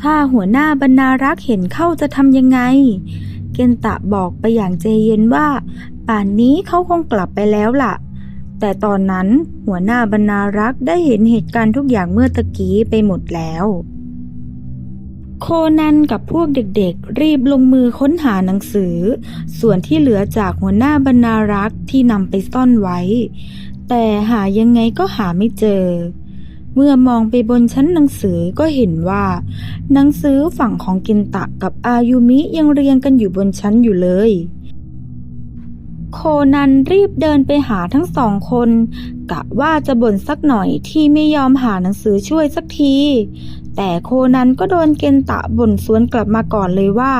ถ้าหัวหน้าบรรณารักษ์เห็นเข้าจะทำยังไง เกนตะบอกไปอย่างใจเย็นว่า ป่านนี้เขาคงกลับไปแล้วล่ะ แต่ตอนนั้นหัวหน้าบรรณารักษ์ได้เห็นเหตุการณ์ทุกอย่างเมื่อตะกี้ไปหมดแล้ว โคนันกับพวกเด็กๆ รีบลงมือค้นหาหนังสือ ส่วนที่เหลือจากหัวหน้าบรรณารักษ์ที่นำไปซ่อนไว้ แต่หายังไงก็หาไม่เจอ เมื่อมองไปบนชั้นหนังสือก็เห็นว่า หนังสือฝั่งของกินตะกับอายุมิยังเรียงกันอยู่บนชั้นอยู่เลย โคนันรีบเดินไปหาทั้งสองคน กะว่าจะบ่นสักหน่อยที่ไม่ยอมหาหนังสือช่วยสักที แต่โคนันก็โดนเกนตะบ่นสวนกลับมาก่อนเลยว่า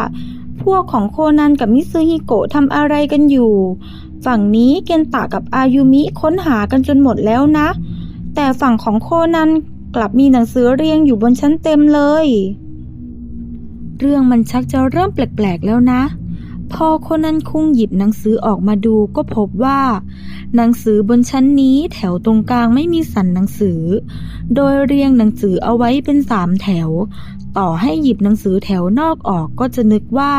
พวกของโคนันกับมิซึฮิโกะทำอะไรกันอยู่ ฝั่งนี้เกนตะกับอายุมิค้นหากันจนหมดแล้วนะ แต่ฝั่งของโคนันกลับมีหนังสือเรียงอยู่บนชั้นเต็มเลย เรื่องมันชักจะเริ่มแปลกๆแล้วนะ พอคนนั้นคุ้งหยิบหนังสือออกมาดูก็พบว่า หนังสือบนชั้นนี้แถวตรงกลางไม่มีสันหนังสือ โดยเรียงหนังสือเอาไว้เป็นสามแถว ต่อให้หยิบหนังสือแถวนอกออกก็จะนึกว่า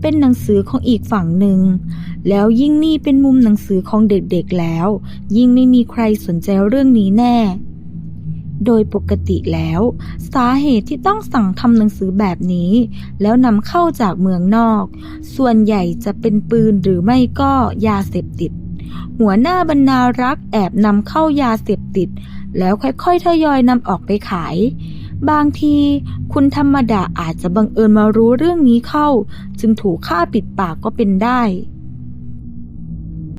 เป็นหนังสือของอีกฝั่งหนึ่ง แล้วยิ่งนี่เป็นมุมหนังสือของเด็กๆแล้ว ยิ่งไม่มีใครสนใจเรื่องนี้แน่ โดยปกติแล้ว สาเหตุที่ต้องสั่งทำหนังสือแบบนี้ แล้วนำเข้าจากเมืองนอก ส่วนใหญ่จะเป็นปืนหรือไม่ก็ยาเสพติด หัวหน้าบรรณารักษ์แอบนำเข้ายาเสพติด แล้วค่อยๆทยอยนำออกไปขาย บางทีคุณธรรมดาอาจจะบังเอิญมารู้เรื่องนี้เข้า จึงถูกฆ่าปิดปากก็เป็นได้